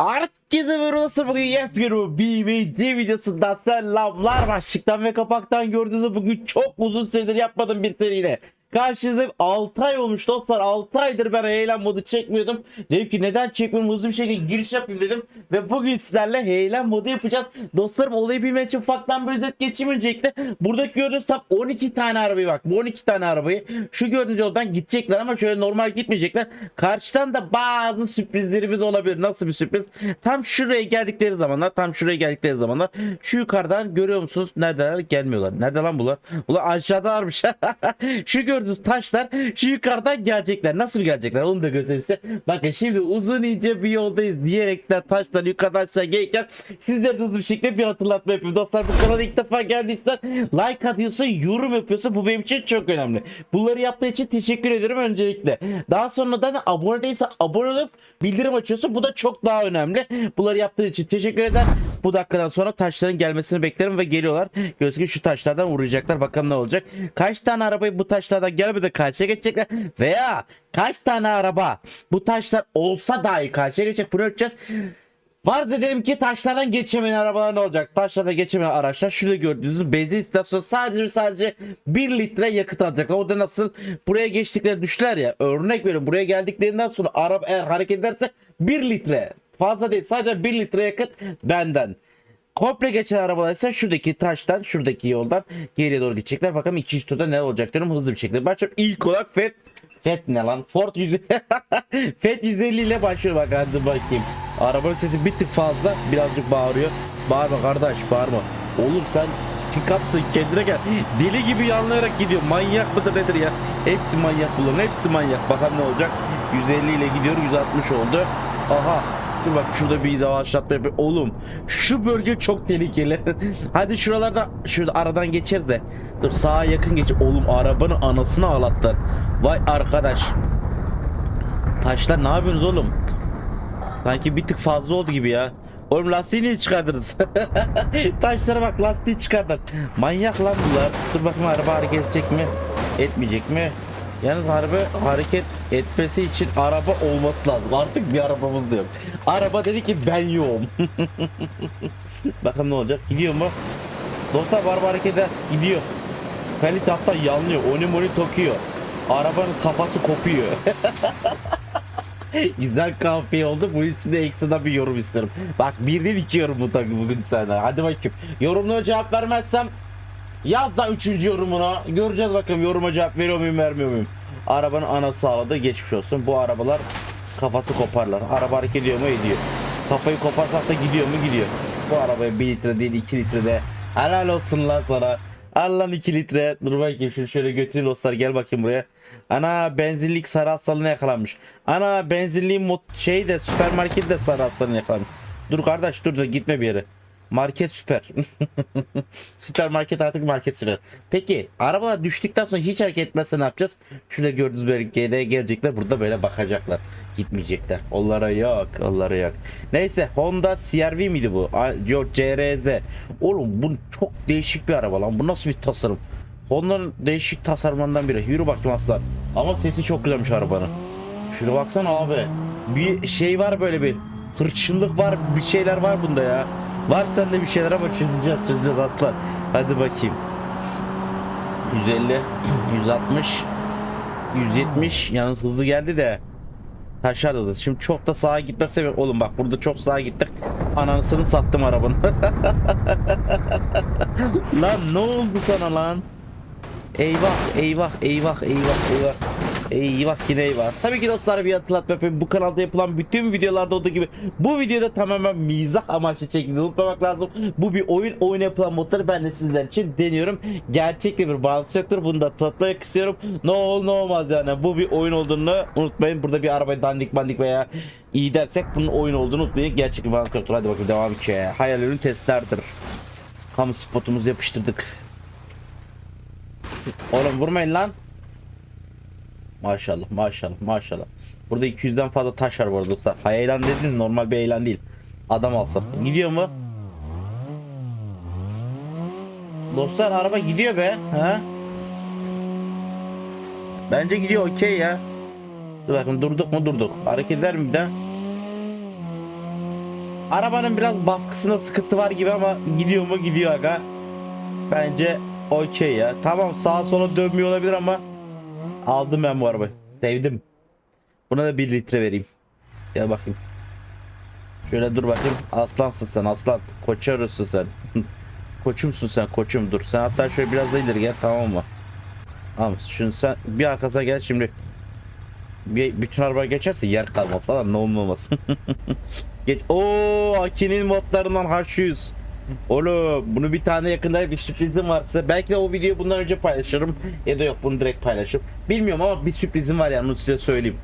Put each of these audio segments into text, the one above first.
Herkese merhaba bugün yepyeni bir BMC videosundan selamlar. Başlıktan ve kapaktan gördüğünüz bugün çok uzun süredir yapmadığım bir seriyle Karşınızda 6 ay olmuş dostlar. 6 aydır ben heyelan modu çekmiyordum. Dedim ki neden çekmiyorum? Hızlı bir şekilde giriş yapayım dedim. Ve bugün sizlerle heyelan modu yapacağız. Dostlarım olayı bilmek için ufaktan bir özet geçeyim öncelikle. Buradaki gördüğünüz tam 12 tane arabayı bak. bu 12 tane arabayı. Şu gördüğünüz yoldan gidecekler ama şöyle normal gitmeyecekler. Karşıdan da bazı sürprizlerimiz olabilir. Nasıl bir sürpriz? Tam şuraya geldikleri zamanlar tam şuraya geldikleri zamanlar Şu yukarıdan görüyor musunuz? Neredeler? Gelmiyorlar. Nerede lan bunlar? Ulan aşağıdalarmış. Şu gördüğünüz taşlar şu yukarıdan gelecekler. Nasıl gelecekler? Onu da göstereyim size. Bakın şimdi uzun ince bir yoldayız diyerekten taşlar yukarıdan aşağı gelirken Sizlere hızlı bir şekilde bir hatırlatma yapayım. Dostlar bu kanala ilk defa geldiysen like atıyorsun yorum yapıyorsun. Bu benim için çok önemli. Bunları yaptığı için teşekkür ederim öncelikle. Daha sonra da abone değilsen abone olup bildirim açıyorsun. Bu da çok daha önemli. Bunları yaptığı için teşekkür eder Bu dakikadan sonra taşların gelmesini beklerim ve geliyorlar. Gözüküyor şu taşlardan uğrayacaklar bakalım ne olacak. Kaç tane arabayı bu taşlardan gelmeden karşıya geçecekler Veya kaç tane araba bu taşlar olsa dahi karşıya geçecek bunu ölçeceğiz Farz edelim ki taşlardan geçemeyen arabalar ne olacak? Taşlardan geçemeyen araçlar şurada gördüğünüz benzin istasyonu sadece sadece 1 litre yakıt alacaklar. O da nasıl buraya geçtikleri düşler ya. Örnek veriyorum buraya geldiklerinden sonra araba eğer hareket ederse 1 litre fazla değil sadece 1 litre yakıt benden. Komple geçen arabalar ise şuradaki taştan şuradaki yoldan geriye doğru gidecekler. Bakalım ikinci turda ne olacak diyorum hızlı bir şekilde. Başlıyorum ilk olarak FET FET ne lan? Ford 100 FET 150 ile başlıyor bak hadi bakayım. Arabanın sesi bir tık fazla birazcık bağırıyor. Bağırma kardeş bağırma. Oğlum sen pickupsın kendine gel. Deli gibi yanlayarak gidiyor. Manyak mıdır nedir ya? Hepsi manyak bunların hepsi manyak. Bakalım ne olacak? 150 ile gidiyor 160 oldu. Aha Dur bak şurada bir yavaşlatma yapıyor. Oğlum şu bölge çok tehlikeli. Hadi şuralarda şurada aradan geçeriz de. Dur sağa yakın geç. Oğlum arabanın anasını ağlattılar. Vay arkadaş. Taşlar ne yapıyorsunuz oğlum? Sanki bir tık fazla oldu gibi ya. Oğlum lastiği çıkardınız? Taşlara bak lastiği çıkardılar. Manyak lan bunlar. Dur bakayım araba hareket edecek mi? Etmeyecek mi? Yalnız araba hareket etmesi için araba olması lazım. Artık bir arabamız da yok. Araba dedi ki ben yoğum. Bakalım ne olacak? Gidiyor mu? Dostlar bu araba hareket eder. Gidiyor. Kalite hatta yanlıyor. Oni moni tokuyor. Arabanın kafası kopuyor. Güzel kahve oldu. Bunun için de ekstra bir yorum isterim. Bak bir değil iki yorum bu takı bugün senden. Hadi bakayım. Yorumlara cevap vermezsem yaz da üçüncü yorumunu. Göreceğiz bakalım yoruma cevap veriyor muyum vermiyor muyum. Arabanın anası sağladı geçmiş olsun. Bu arabalar kafası koparlar. Araba hareket ediyor mu ediyor. Kafayı koparsak da gidiyor mu gidiyor. Bu arabaya 1 litre değil 2 litre de helal olsun lan sana. Al lan 2 litre. Dur bakayım şunu şöyle götüreyim dostlar gel bakayım buraya. Ana benzinlik sarı hastalığına yakalanmış. Ana benzinliğin mot şey de süpermarket de sarı hastalığına yakalanmış. Dur kardeş dur da gitme bir yere. Market süper. Süpermarket artık market süper. Peki arabalar düştükten sonra hiç hareket etmezse ne yapacağız? Şurada gördüğünüz bölgeye gelecekler. Burada böyle bakacaklar. Gitmeyecekler. Onlara yok. Onlara yok. Neyse Honda CRV miydi bu? Yok CRZ. Oğlum bu çok değişik bir araba lan. Bu nasıl bir tasarım? Honda'nın değişik tasarımlarından biri. Yürü bakayım aslan. Ama sesi çok güzelmiş arabanın. Şuna baksana abi. Bir şey var böyle bir hırçınlık var bir şeyler var bunda ya. Var sende bir şeyler ama çözeceğiz çözeceğiz aslan. Hadi bakayım. 150, 160, 170 yalnız hızlı geldi de taşar hızlı. Şimdi çok da sağa gitmek seviyorum. Oğlum bak burada çok sağa gittik. Anasını sattım arabanın. lan ne oldu sana lan? Eyvah eyvah eyvah eyvah eyvah. Eyvah yine eyvah. Tabii ki dostlar bir hatırlatma yapayım. Bu kanalda yapılan bütün videolarda olduğu gibi bu videoda tamamen mizah amaçlı çekildi. Unutmamak lazım. Bu bir oyun. Oyun yapılan modları ben de sizler için deniyorum. Gerçekte bir bağlantısı yoktur. Bunu da hatırlatmak istiyorum. Ne ol ne olmaz yani. Bu bir oyun olduğunu unutmayın. Burada bir arabayı dandik bandik veya iyi dersek bunun oyun olduğunu unutmayın. Gerçek bir bağlantı yoktur. Hadi bakalım devam ki. Hayal ürün testlerdir. Kamu spotumuzu yapıştırdık. Oğlum vurmayın lan. Maşallah maşallah maşallah. Burada 200'den fazla taş var bu arada dostlar. Hayalan dedin normal bir eğlen değil. Adam alsın. Gidiyor mu? Dostlar araba gidiyor be. Ha? Bence gidiyor okey ya. Dur bakın durduk mu durduk. Hareket eder mi bir daha? Arabanın biraz baskısında sıkıntı var gibi ama gidiyor mu gidiyor aga. Bence okey ya. Tamam sağa sola dönmüyor olabilir ama aldım ben bu arabayı. Sevdim. Buna da 1 litre vereyim. Gel bakayım. Şöyle dur bakayım. Aslansın sen aslan. Koçarısın sen. Koçumsun sen koçum dur. Sen hatta şöyle biraz da ileri gel tamam mı? Tamam şunu sen bir arkasına gel şimdi. Bir, bütün araba geçerse yer kalmaz falan ne olmaz. Geç. Oo Aki'nin modlarından H100. Oğlum bunu bir tane yakında bir sürprizim varsa belki de o videoyu bundan önce paylaşırım ya da yok bunu direkt paylaşırım. Bilmiyorum ama bir sürprizim var yani onu size söyleyeyim.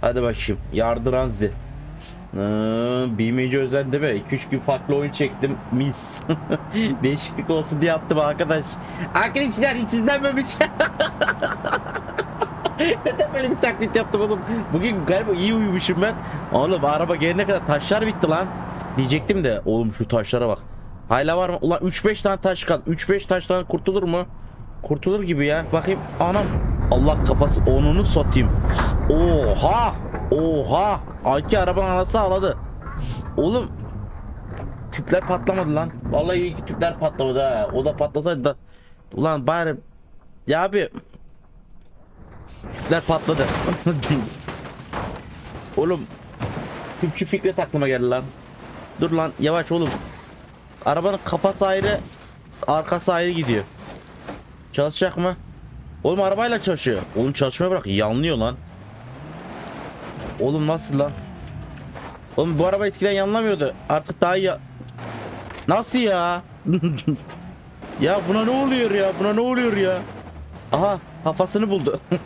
Hadi bakayım. Yardıran zi. Ee, özel değil mi? 2-3 gün farklı oyun çektim. Mis. Değişiklik olsun diye attım arkadaş. Arkadaşlar hiç izlenmemiş. Neden böyle bir taklit yaptım oğlum? Bugün galiba iyi uyumuşum ben. Oğlum araba gelene kadar taşlar bitti lan. Diyecektim de oğlum şu taşlara bak. Hala var mı? Ulan 3-5 tane taş kaldı. 3-5 taştan kurtulur mu? Kurtulur gibi ya. Bakayım anam. Allah kafası onunu satayım. Oha! Oha! Aki arabanın anası ağladı. Oğlum tüpler patlamadı lan. Vallahi iyi ki tüpler patlamadı ha. O da patlasaydı da. Ulan bari ya abi tüpler patladı. oğlum tüpçü Fikret aklıma geldi lan. Dur lan yavaş oğlum. Arabanın kafası ayrı, arkası ayrı gidiyor. Çalışacak mı? Oğlum arabayla çalışıyor. Oğlum çalışmaya bırak. Yanlıyor lan. Oğlum nasıl lan? Oğlum bu araba eskiden yanlamıyordu. Artık daha ya- Nasıl ya? ya buna ne oluyor ya? Buna ne oluyor ya? Aha kafasını buldu.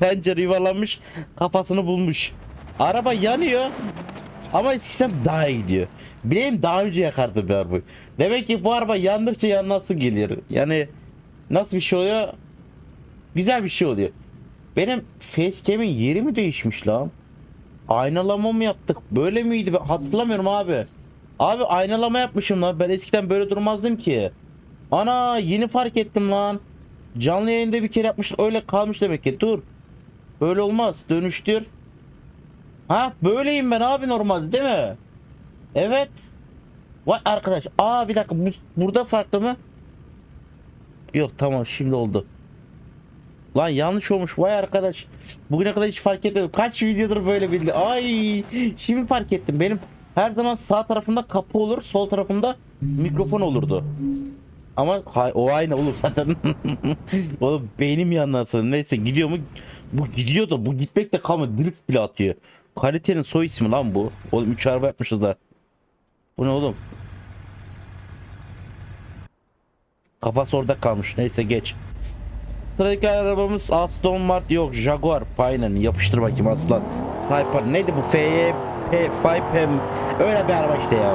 Pencere yuvarlanmış kafasını bulmuş. Araba yanıyor ama eskiden daha iyi gidiyor. Benim daha önce yakardı bir arabayı. Demek ki bu araba yandıkça yanması geliyor. Yani nasıl bir şey oluyor? Güzel bir şey oluyor. Benim facecam'in yeri mi değişmiş lan? Aynalama mı yaptık? Böyle miydi? Ben hatırlamıyorum abi. Abi aynalama yapmışım lan. Ben eskiden böyle durmazdım ki. Ana yeni fark ettim lan. Canlı yayında bir kere yapmış öyle kalmış demek ki. Dur. Böyle olmaz. Dönüştür. Ha böyleyim ben abi normalde değil mi? Evet. Vay arkadaş. Aa bir dakika bu, burada farklı mı? Yok tamam şimdi oldu. Lan yanlış olmuş vay arkadaş. Bugüne kadar hiç fark etmedim. Kaç videodur böyle bildi. Ay şimdi fark ettim. Benim her zaman sağ tarafımda kapı olur, sol tarafımda mikrofon olurdu. Ama hay, o aynı oğlum zaten. oğlum beynim yanlarsın. Neyse gidiyor mu? Bu gidiyor da bu gitmek de kalmadı. Drift bile atıyor. Kalitenin soy ismi lan bu. Oğlum 3 araba yapmışız da. Bu ne oğlum? Kafası orada kalmış. Neyse geç. Sıradaki arabamız Aston Martin yok Jaguar Paynen yapıştır bakayım aslan. Piper neydi bu FY P 5M öyle bir araba işte ya.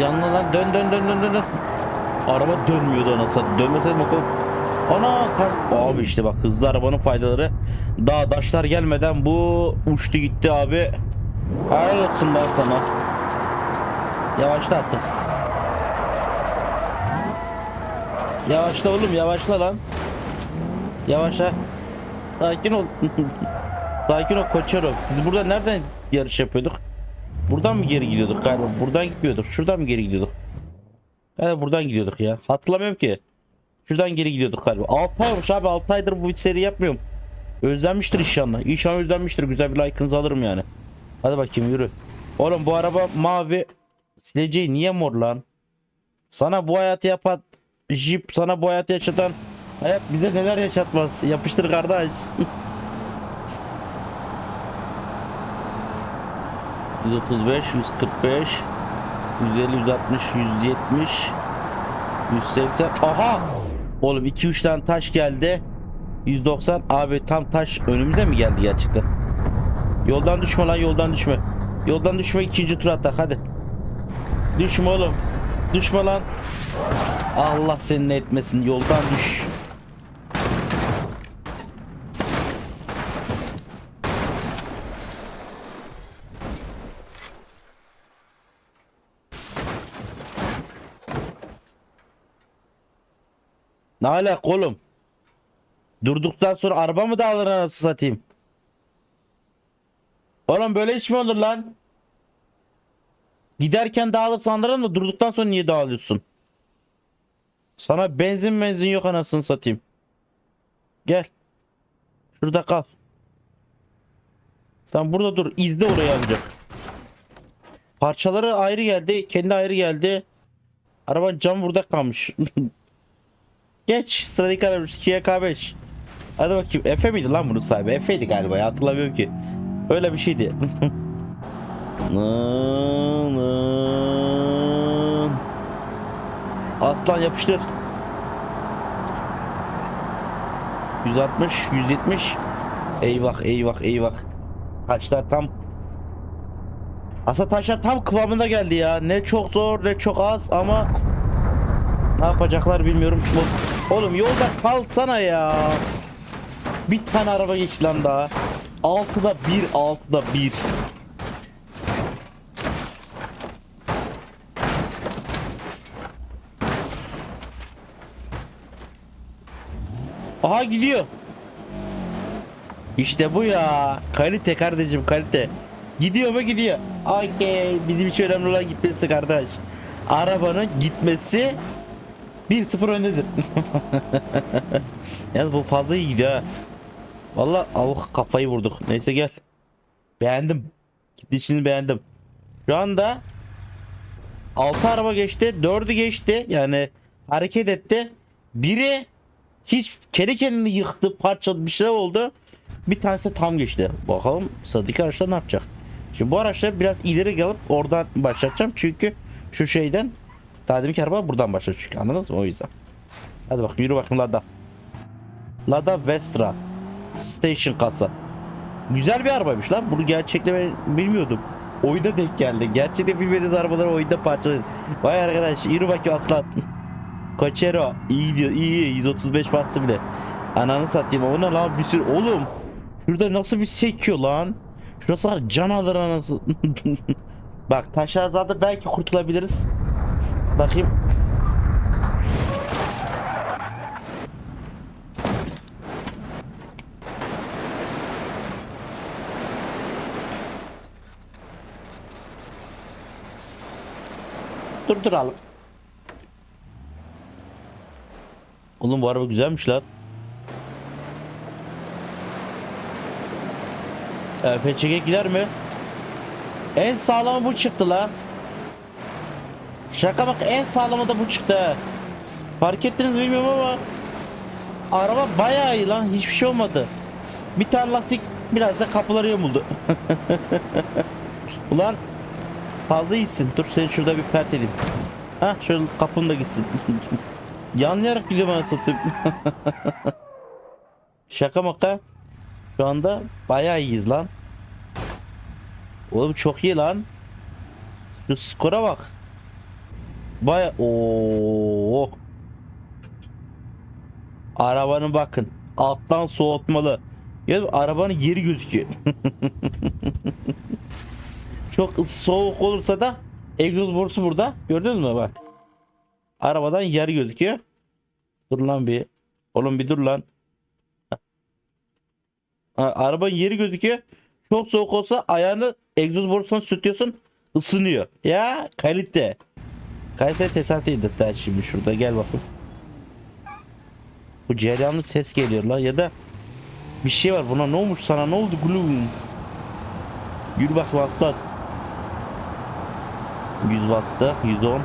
Yanına lan dön dön dön dön dön. Araba dönmüyordu anasını. Dönmeseydim o. Ana kar- abi işte bak hızlı arabanın faydaları. Daha taşlar gelmeden bu uçtu gitti abi. Helal olsun ben sana. Yavaşla artık. Yavaşla oğlum yavaşla lan. Yavaşla. Sakin ol. Sakin ol koçero. Biz burada nereden yarış yapıyorduk? Buradan mı geri gidiyorduk galiba? Buradan gitmiyorduk. Şuradan mı geri gidiyorduk? Evet buradan gidiyorduk ya. Hatırlamıyorum ki. Şuradan geri gidiyorduk galiba. 6 ay olmuş abi 6 aydır bu seri yapmıyorum. Özlenmiştir inşallah. İnşallah özlenmiştir. Güzel bir like'ınızı alırım yani. Hadi bakayım yürü. Oğlum bu araba mavi. Sileceği niye mor lan? Sana bu hayatı yapan Jeep sana bu hayatı yaşatan hayat bize neler yaşatmaz. Yapıştır kardeş. 135, 145, 150, 160, 170, 180. Aha! Oğlum 2-3 tane taş geldi. 190. Abi tam taş önümüze mi geldi gerçekten? Yoldan düşme lan yoldan düşme. Yoldan düşme ikinci tur atak hadi. Düşme oğlum. Düşme lan. Allah senin etmesin yoldan düş. Ne alaka oğlum? Durduktan sonra araba mı dağılır anasını satayım? Oğlum böyle iş mi olur lan? Giderken dağılır sanırım da durduktan sonra niye dağılıyorsun? Sana benzin benzin yok anasını satayım. Gel. Şurada kal. Sen burada dur. izle orayı ancak. Parçaları ayrı geldi. Kendi ayrı geldi. Arabanın cam burada kalmış. Geç. Sıradaki araba Kia K5. Hadi bakayım. Efe miydi lan bunun sahibi? Efe'ydi galiba ya hatırlamıyorum ki. Öyle bir şeydi. Aslan yapıştır. 160, 170. Eyvah, eyvah, eyvah. Taşlar tam Aslında taşlar tam kıvamında geldi ya. Ne çok zor ne çok az ama ne yapacaklar bilmiyorum. Oğlum yolda kalsana ya. Bir tane araba geçti lan daha. Altıda bir, altıda bir. Aha gidiyor. İşte bu ya. Kalite kardeşim kalite. Gidiyor mu gidiyor. Okey. Bizim için önemli olan gitmesi kardeş. Arabanın gitmesi 1-0 öndedir. yani bu fazla iyi gidiyor ha. Valla Allah kafayı vurduk. Neyse gel. Beğendim. Gidişini beğendim. Şu anda 6 araba geçti. 4'ü geçti. Yani hareket etti. Biri hiç kendi kendini yıktı. Parçaladı bir şey oldu. Bir tanesi tam geçti. Bakalım sıradaki araçlar ne yapacak? Şimdi bu araçları biraz ileri gelip oradan başlatacağım. Çünkü şu şeyden daha deminki araba buradan başladı çünkü anladınız mı o yüzden. Hadi bakayım yürü bakayım Lada. Lada Vestra. Station kasa. Güzel bir arabaymış lan. Bunu gerçekte ben bilmiyordum. Oyunda denk geldi. Gerçekte bilmediğiniz arabaları oyunda parçalıyoruz. Vay arkadaş yürü bakayım aslan. Cochero iyi gidiyor iyi iyi 135 bastı bile. Ananı satayım o ne lan bir sürü oğlum. Şurada nasıl bir sekiyor lan. Şurası can alır anası. Bak taş azaldı belki kurtulabiliriz. Bakayım. Durduralım. Oğlum bu araba güzelmiş lan. Efe çekek gider mi? En sağlamı bu çıktı la. Şaka bak en sağlamı da bu çıktı. Fark ettiniz mi bilmiyorum ama araba bayağı iyi lan hiçbir şey olmadı. Bir tane lastik biraz da kapıları yamuldu. Ulan fazla iyisin. Dur seni şurada bir pert edeyim. Ha şöyle kapın da gitsin. Yanlayarak gidiyor bana satayım. Şaka maka. Şu anda bayağı iyiyiz lan. Oğlum çok iyi lan. Şu skora bak. Baya Oo. Arabanın bakın. Alttan soğutmalı. Ya arabanın yeri gözüküyor. çok soğuk olursa da egzoz borusu burada. Gördünüz mü bak. Arabadan yer gözüküyor. Dur lan bir. Oğlum bir dur lan. Arabanın yeri gözüküyor. Çok soğuk olsa ayağını egzoz borusuna sürtüyorsun ısınıyor. Ya kalite. Kalite tesadüf de şimdi şurada gel bakın. Bu cereyanlı ses geliyor lan ya da bir şey var buna ne olmuş sana ne oldu gülüm? Yürü bak aslan. 100 bastı 110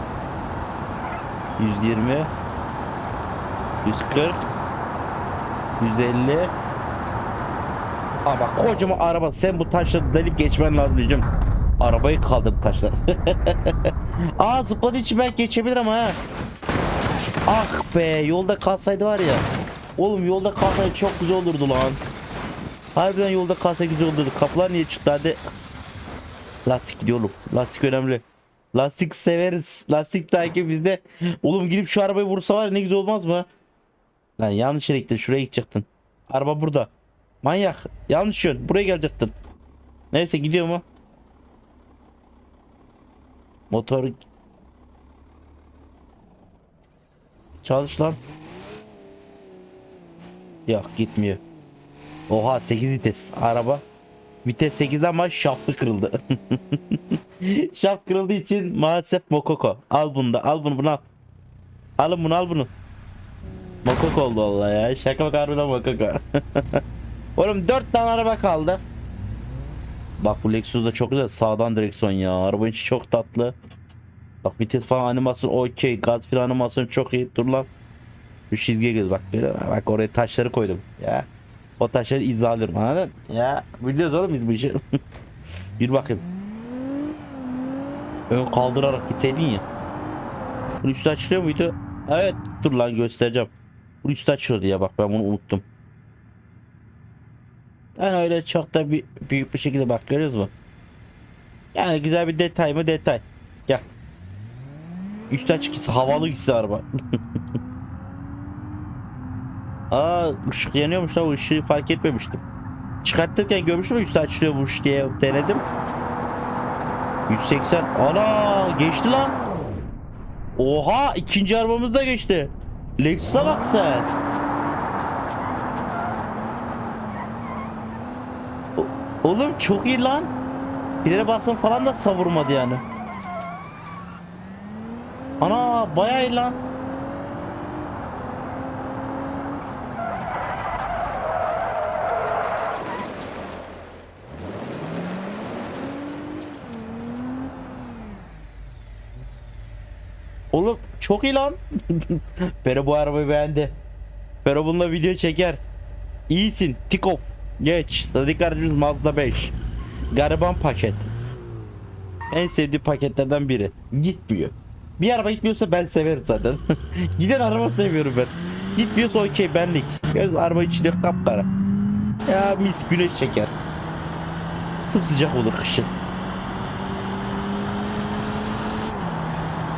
120 140 150 Aa bak kocaman araba sen bu taşları delip geçmen lazım diyeceğim. Arabayı kaldırdı taşlar. Aa zıpladığı için belki geçebilir ama ha. Ah be yolda kalsaydı var ya. Oğlum yolda kalsaydı çok güzel olurdu lan. Harbiden yolda kalsaydı güzel olurdu. Kapılar niye çıktı hadi. Lastik gidiyor. Lastik önemli. Lastik severiz. Lastik takip bizde. Oğlum gidip şu arabayı vursa var ya ne güzel olmaz mı? Lan yanlış yere gittin. Şuraya gidecektin. Araba burada. Manyak. Yanlış yön. Buraya gelecektin. Neyse gidiyor mu? Motor Çalış lan. Yok gitmiyor. Oha 8 vites araba. Vites 8'de ama şaftı kırıldı. Şaft kırıldığı için maalesef Mokoko. Al bunu da al bunu bunu al. Alın bunu al bunu. Mokoko oldu vallahi ya. Şaka bak harbiden Mokoko. Oğlum 4 tane araba kaldı. Bak bu Lexus da çok güzel. Sağdan direksiyon ya. Arabanın içi çok tatlı. Bak vites falan animasyon okey. Gaz fren animasyon çok iyi. Dur lan. Şu çizgiye göz bak. Böyle, bak oraya taşları koydum. Ya. O taşları izalıyorum anladın? Ya biliyoruz oğlum biz bu işi. Yürü bakayım. Ön kaldırarak gitseydin ya. Bunun üstü açılıyor muydu? Evet dur lan göstereceğim. Bunun üstü açıyordu ya bak ben bunu unuttum. Yani öyle çok da bir, büyük bir şekilde bak görüyoruz mu? Yani güzel bir detay mı detay. Gel. Açık gitse havalı gitse araba. Aa ışık yanıyormuş o ışığı fark etmemiştim. Çıkartırken görmüştüm üstü açılıyormuş diye denedim. 180 ana geçti lan. Oha ikinci arabamız da geçti. Lexus'a bak sen. Oğlum çok iyi lan. İleri basın falan da savurmadı yani. Ana bayağı iyi lan. Oğlum çok iyi lan. Fero bu arabayı beğendi. Fero bununla video çeker. İyisin. Tick off. Geç. Sadık kardeşimiz Mazda 5. Gariban paket. En sevdiği paketlerden biri. Gitmiyor. Bir araba gitmiyorsa ben severim zaten. Giden araba seviyorum ben. Gitmiyorsa okey benlik. Göz araba içinde kapkara. Ya mis güneş çeker. Sımsıcak olur kışın.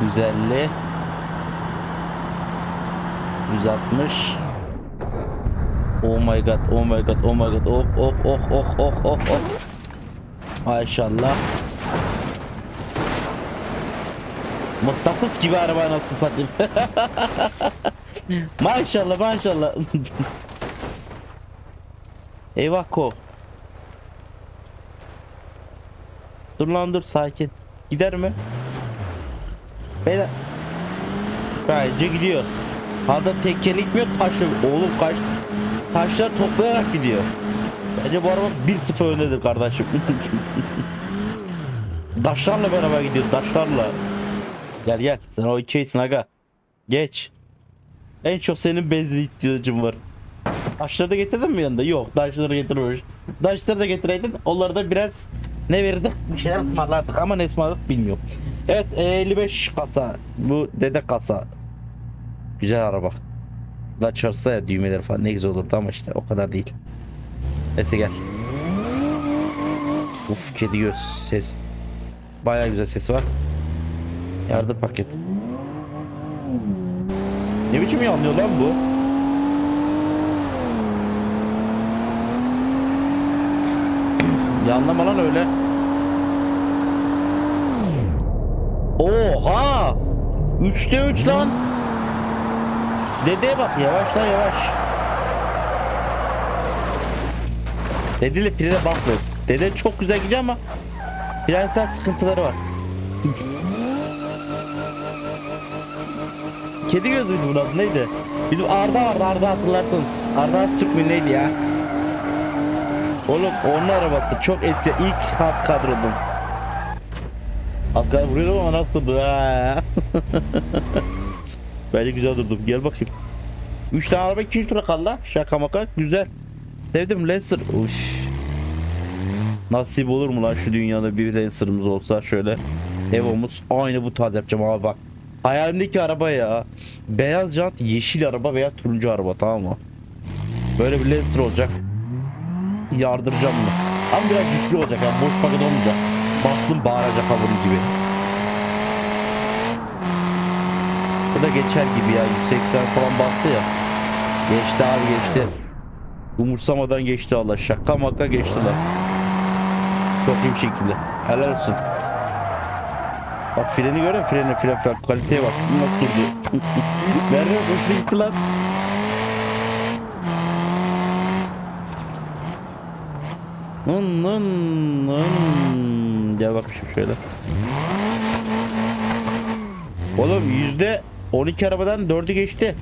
150 160 Oh my god, oh my god, oh my god. Oh oh oh oh oh oh oh. Maşallah. Mıknatıs gibi araba nasıl satayım. maşallah maşallah. Eyvah ko. Dur lan dur sakin. Gider mi? Beyler. Bence gidiyor. Hada tekkeli gitmiyor taşla. Oğlum kaç. Taşlar toplayarak gidiyor. Bence bu araba 1-0 öndedir kardeşim. Daşlarla beraber gidiyor. Daşlarla. Gel gel. Sen o ikiysin aga. Geç. En çok senin benzin ihtiyacın var. Taşları da getirdin mi yanında? Yok. Taşları getirmemiş. Taşları da getireydin. Onları da biraz ne verirdik? Bir şeyler ısmarlardık ama ne ısmarladık bilmiyorum. Evet 55 kasa. Bu dede kasa. Güzel araba. La ya düğmeler falan ne güzel olurdu ama işte o kadar değil. Neyse gel. Uf kedi göz ses. Baya güzel sesi var. Yardım paket. Ne biçim yanlıyor lan bu? Yanlama lan öyle. Oha! 3'te 3 lan. Dedeye bak yavaş lan yavaş. Dedeyle frene basmıyor. Dede çok güzel gidiyor ama frensel sıkıntıları var. Kedi göz müydü bunun adı neydi? Bizim Arda vardı Arda hatırlarsanız. Arda Öztürk mü neydi ya? Oğlum onun arabası çok eski ilk has kadrodun. Az kadar vuruyorum ama nasıl ha? Bence güzel durdum. Gel bakayım. 3 tane araba 2 tura kaldı. Şaka maka güzel. Sevdim Lancer. Uş. Nasip olur mu lan şu dünyada bir Lancer'ımız olsa şöyle. Evo'muz aynı bu tarz yapacağım abi bak. Hayalimdeki araba ya. Beyaz jant, yeşil araba veya turuncu araba tamam mı? Böyle bir Lancer olacak. Yardıracağım bunu. Ama biraz yüklü olacak yani boş paket olmayacak. Bastım bağıracak ha gibi. Bu da geçer gibi ya 180 falan bastı ya. Geçti abi geçti. Umursamadan geçti Allah şaka maka geçti lan. Çok iyi bir şekilde. Helal olsun. Bak freni görüyor musun? Freni fren fren kaliteye bak. Nasıl durdu? Nerede hoşuna gitti lan. Nın nın nın. Gel bakayım şöyle. Oğlum yüzde 12 arabadan 4'ü geçti.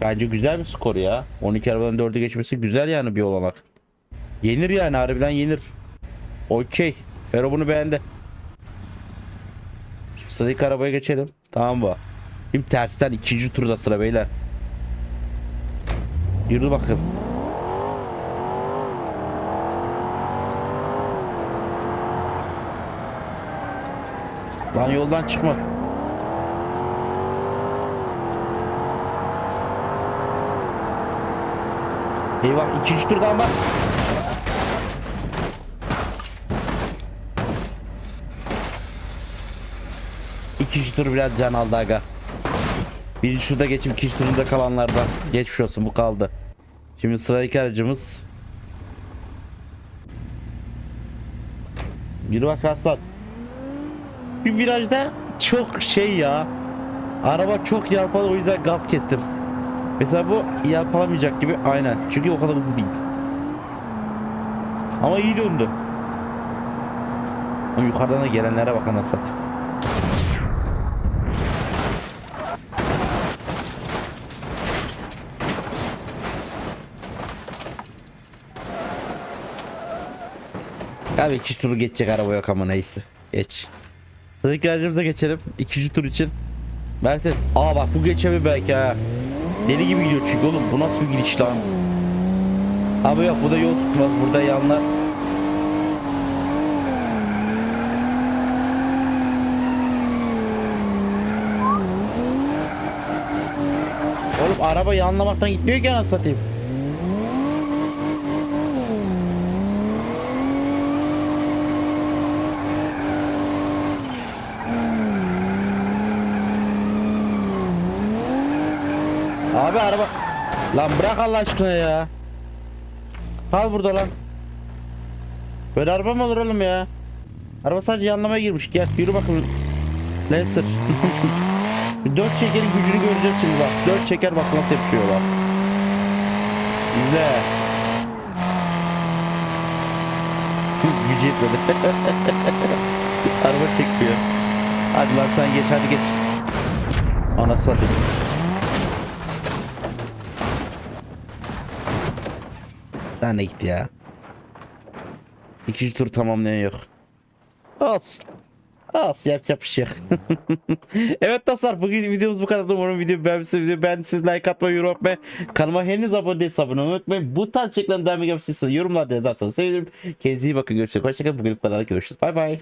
Bence güzel bir skor ya. 12 arabadan 4'ü geçmesi güzel yani bir olanak. Yenir yani harbiden yenir. Okey. Fero bunu beğendi. Şimdi sıradaki arabaya geçelim. Tamam mı? Şimdi tersten ikinci turda sıra beyler. Yürü bakın. Lan yoldan çıkma. Eyvah ikinci turdan bak. İkinci tur biraz can aldı aga. Birinci turda geçip ikinci turunda kalanlardan. Geçmiş olsun bu kaldı. Şimdi sıradaki aracımız. Yürü bak Aslan. Bir virajda çok şey ya. Araba çok yalpalı o yüzden gaz kestim. Mesela bu yalpalamayacak gibi aynen. Çünkü o kadar hızlı değil. Ama iyi döndü. Ama yukarıdan da gelenlere bak anasını. satayım. Abi iki turu geçecek araba yok ama neyse. Geç. Sıradaki aracımıza geçelim. İkinci tur için. Mercedes. Aa bak bu geçebilir belki ha. Deli gibi gidiyor çünkü oğlum bu nasıl bir gidiş lan? Abi yok bu da yol tutmaz burada yanlar. Oğlum araba yanlamaktan gitmiyor ki anasını satayım. Abi araba. Lan bırak Allah aşkına ya. Kal burada lan. Böyle araba mı olur oğlum ya? Araba sadece yanlamaya girmiş. Gel yürü bakalım Lancer. Dört çekerin gücünü göreceğiz şimdi bak. Dört çeker bak nasıl yapıyorlar İzle. Gücü yetmedi. Araba çekmiyor Hadi lan sen geç hadi geç. Anası satayım Sen de git ya. İkinci tur tamamlayan yok. Olsun. Olsun yapacak bir şey yok. evet dostlar bugün videomuz bu kadar. Umarım video beğenmişsiniz. Video beğendiyseniz like atmayı, yorum yapmayı, kanalıma henüz abone değilseniz abone olmayı unutmayın. Bu tarz içeriklerin devam gelmesi istiyorsanız yorumlarda yazarsanız sevinirim. Kendinize iyi bakın. Görüşürüz. Hoşçakalın. Bugün bu kadar. Görüşürüz. Bay bay.